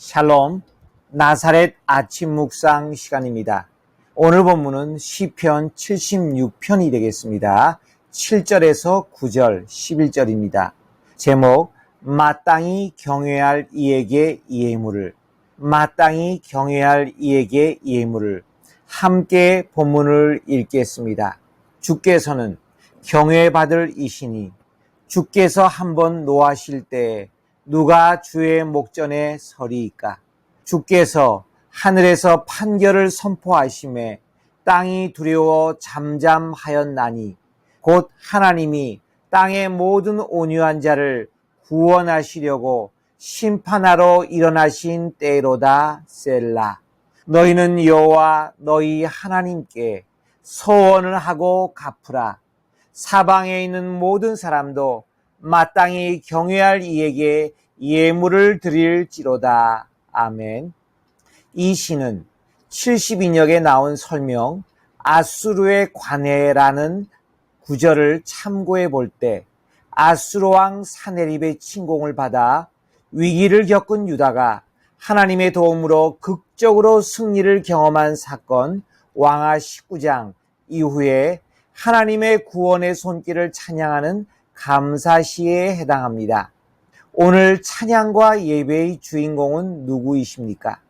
샬롬 나사렛 아침 묵상 시간입니다. 오늘 본문은 시편 76편이 되겠습니다. 7절에서 9절, 11절입니다. 제목 마땅히 경외할 이에게 이해물을 마땅히 경외할 이에게 이해물을 함께 본문을 읽겠습니다. 주께서는 경외받을 이시니 주께서 한번 노하실 때 누가 주의 목전에 서리이까? 주께서 하늘에서 판결을 선포하심에 땅이 두려워 잠잠하였나니 곧 하나님이 땅의 모든 온유한 자를 구원하시려고 심판하러 일어나신 때로다 셀라. 너희는 여호와 너희 하나님께 소원을 하고 갚으라. 사방에 있는 모든 사람도 마땅히 경외할 이에게 예물을 드릴지로다. 아멘. 이 시는 72역에 나온 설명 아수르의 관해라는 구절을 참고해 볼 때 아수르 왕 사네립의 침공을 받아 위기를 겪은 유다가 하나님의 도움으로 극적으로 승리를 경험한 사건 왕하 19장 이후에 하나님의 구원의 손길을 찬양하는 감사시에 해당합니다. 오늘 찬양과 예배의 주인공은 누구이십니까?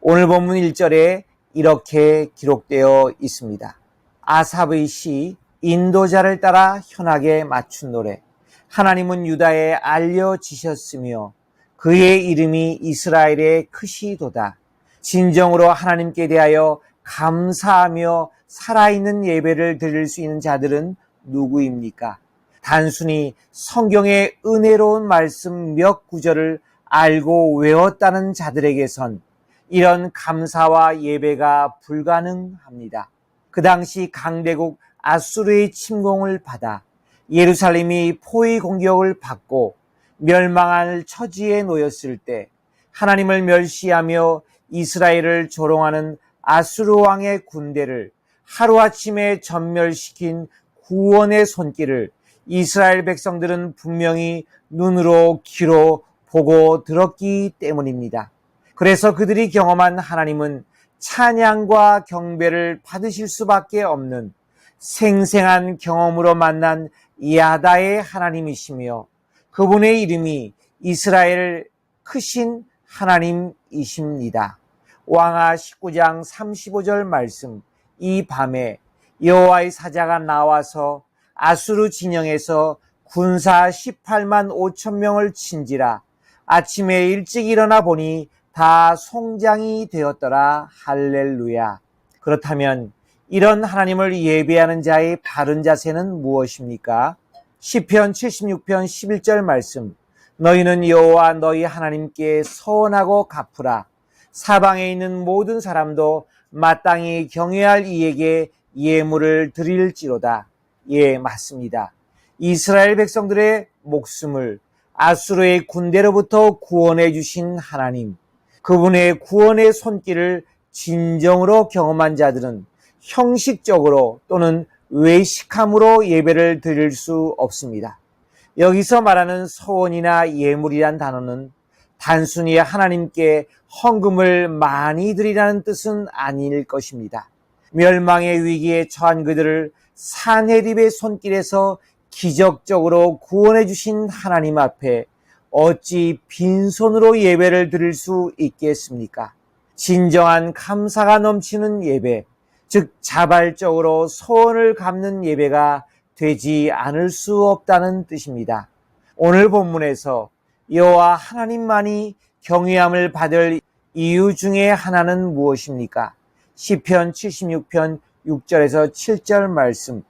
오늘 본문 1절에 이렇게 기록되어 있습니다. 아삽의 시 인도자를 따라 현악에 맞춘 노래. 하나님은 유다에 알려지셨으며 그의 이름이 이스라엘의 크시도다. 진정으로 하나님께 대하여 감사하며 살아있는 예배를 드릴 수 있는 자들은 누구입니까? 단순히 성경의 은혜로운 말씀 몇 구절을 알고 외웠다는 자들에게선 이런 감사와 예배가 불가능합니다. 그 당시 강대국 아수르의 침공을 받아 예루살렘이 포위 공격을 받고 멸망할 처지에 놓였을 때 하나님을 멸시하며 이스라엘을 조롱하는 아수르 왕의 군대를 하루아침에 전멸시킨 구원의 손길을 이스라엘 백성들은 분명히 눈으로 귀로 보고 들었기 때문입니다. 그래서 그들이 경험한 하나님은 찬양과 경배를 받으실 수밖에 없는 생생한 경험으로 만난 야다의 하나님이시며 그분의 이름이 이스라엘 크신 하나님이십니다. 왕하 19장 35절 말씀 이 밤에 여호와의 사자가 나와서 아수르 진영에서 군사 18만 5천 명을 친지라 아침에 일찍 일어나 보니 다 송장이 되었더라 할렐루야. 그렇다면 이런 하나님을 예배하는 자의 바른 자세는 무엇입니까? 시편 76편 11절 말씀 너희는 여호와 너희 하나님께 서원하고 갚으라 사방에 있는 모든 사람도 마땅히 경외할 이에게 예물을 드릴지로다. 예, 맞습니다. 이스라엘 백성들의 목숨을 아수르의 군대로부터 구원해 주신 하나님, 그분의 구원의 손길을 진정으로 경험한 자들은 형식적으로 또는 외식함으로 예배를 드릴 수 없습니다. 여기서 말하는 소원이나 예물이란 단어는 단순히 하나님께 헌금을 많이 드리라는 뜻은 아닐 것입니다. 멸망의 위기에 처한 그들을 사내립의 손길에서 기적적으로 구원해 주신 하나님 앞에 어찌 빈손으로 예배를 드릴 수 있겠습니까? 진정한 감사가 넘치는 예배, 즉 자발적으로 소원을 갚는 예배가 되지 않을 수 없다는 뜻입니다. 오늘 본문에서 여호와 하나님만이 경외함을 받을 이유 중에 하나는 무엇입니까? 시편 76편 6절에서 7절 말씀.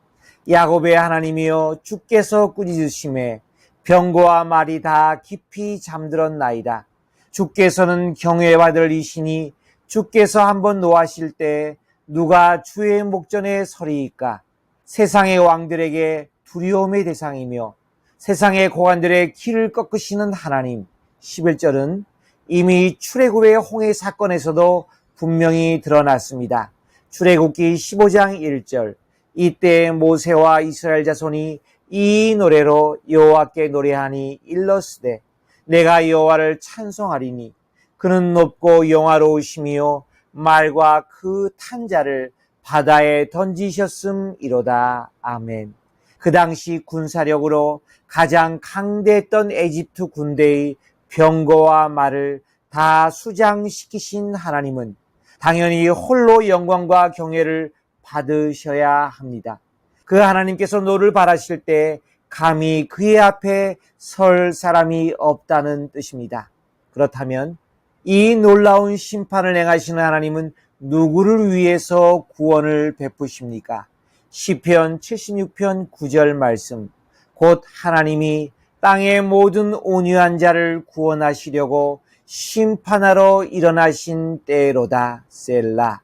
야곱의 하나님이여 주께서 꾸짖으심에 병고와 말이 다 깊이 잠들었나이다. 주께서는 경외받을 이시니 주께서 한번 노하실 때 누가 주의 목전에 서리이까? 세상의 왕들에게 두려움의 대상이며 세상의 고관들의 길을 꺾으시는 하나님. 11절은 이미 출애굽의 홍해 사건에서도 분명히 드러났습니다. 출애굽기 15장 1절 이때 모세와 이스라엘 자손이 이 노래로 여호와께 노래하니 일러스되 내가 여호와를 찬송하리니 그는 높고 영화로우시며 말과 그 탄자를 바다에 던지셨음이로다. 아멘. 그 당시 군사력으로 가장 강대했던 에집트 군대의 병거와 말을 다 수장시키신 하나님은 당연히 홀로 영광과 경외를 받으셔야 합니다. 그 하나님께서 너를 바라실 때 감히 그의 앞에 설 사람이 없다는 뜻입니다. 그렇다면 이 놀라운 심판을 행하시는 하나님은 누구를 위해서 구원을 베푸십니까? 시편 76편 9절 말씀. 곧 하나님이 땅의 모든 온유한 자를 구원하시려고 심판하러 일어나신 때로다. 셀라.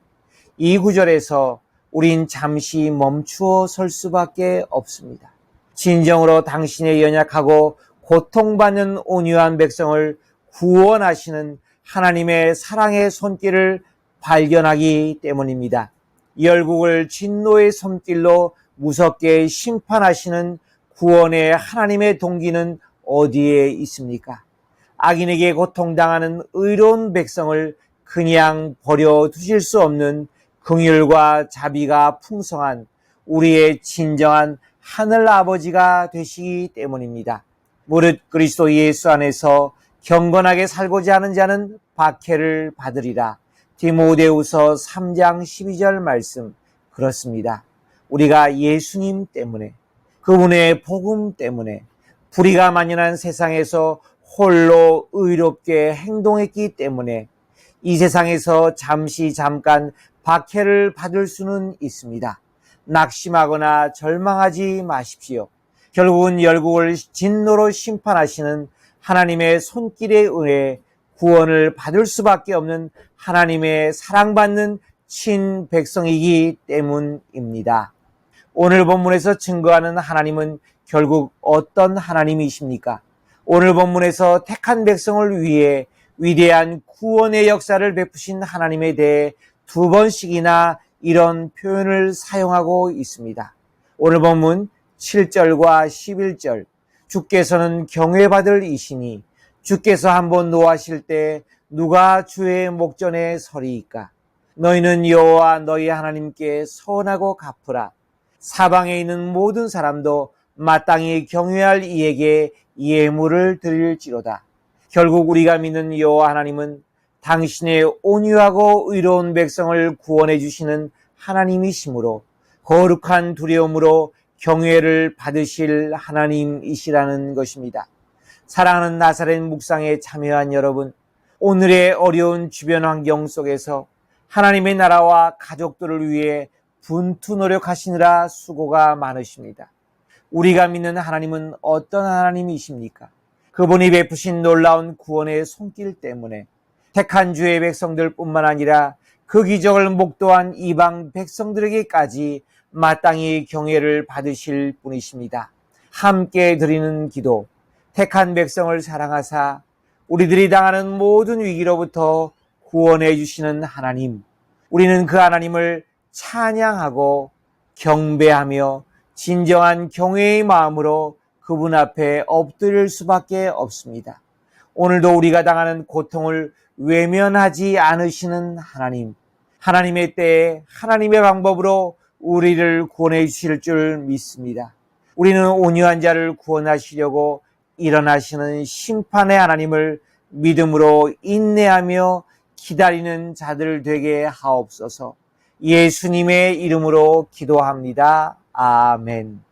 이 구절에서 우린 잠시 멈추어 설 수밖에 없습니다. 진정으로 당신의 연약하고 고통받는 온유한 백성을 구원하시는 하나님의 사랑의 손길을 발견하기 때문입니다. 열국을 진노의 손길로 무섭게 심판하시는 구원의 하나님의 동기는 어디에 있습니까? 악인에게 고통당하는 의로운 백성을 그냥 버려 두실 수 없는 긍휼과 자비가 풍성한 우리의 진정한 하늘 아버지가 되시기 때문입니다. 무릇 그리스도 예수 안에서 경건하게 살고자 하는 자는 박해를 받으리라. 디모데우서 3장 12절 말씀 그렇습니다. 우리가 예수님 때문에 그분의 복음 때문에 불의가 만연한 세상에서 홀로 의롭게 행동했기 때문에 이 세상에서 잠시 잠깐 박해를 받을 수는 있습니다. 낙심하거나 절망하지 마십시오. 결국은 열국을 진노로 심판하시는 하나님의 손길에 의해 구원을 받을 수밖에 없는 하나님의 사랑받는 친 백성이기 때문입니다. 오늘 본문에서 증거하는 하나님은 결국 어떤 하나님이십니까? 오늘 본문에서 택한 백성을 위해 위대한 구원의 역사를 베푸신 하나님에 대해 두 번씩이나 이런 표현을 사용하고 있습니다. 오늘 본문 7절과 11절. 주께서는 경외받을 이시니 주께서 한번 노하실 때 누가 주의 목전에 서리이까? 너희는 여호와 너희 하나님께 선하고 갚으라. 사방에 있는 모든 사람도 마땅히 경외할 이에게 예물을 드릴지로다 결국 우리가 믿는 여호와 하나님은 당신의 온유하고 의로운 백성을 구원해 주시는 하나님이시므로 거룩한 두려움으로 경외를 받으실 하나님이시라는 것입니다. 사랑하는 나사렛 묵상에 참여한 여러분, 오늘의 어려운 주변 환경 속에서 하나님의 나라와 가족들을 위해 분투 노력하시느라 수고가 많으십니다. 우리가 믿는 하나님은 어떤 하나님이십니까? 그분이 베푸신 놀라운 구원의 손길 때문에 택한 주의 백성들 뿐만 아니라 그 기적을 목도한 이방 백성들에게까지 마땅히 경외를 받으실 분이십니다. 함께 드리는 기도, 택한 백성을 사랑하사 우리들이 당하는 모든 위기로부터 구원해 주시는 하나님. 우리는 그 하나님을 찬양하고 경배하며 진정한 경외의 마음으로 그분 앞에 엎드릴 수밖에 없습니다. 오늘도 우리가 당하는 고통을 외면하지 않으시는 하나님. 하나님의 때에 하나님의 방법으로 우리를 구원해 주실 줄 믿습니다. 우리는 온유한 자를 구원하시려고 일어나시는 심판의 하나님을 믿음으로 인내하며 기다리는 자들 되게 하옵소서 예수님의 이름으로 기도합니다. 아멘.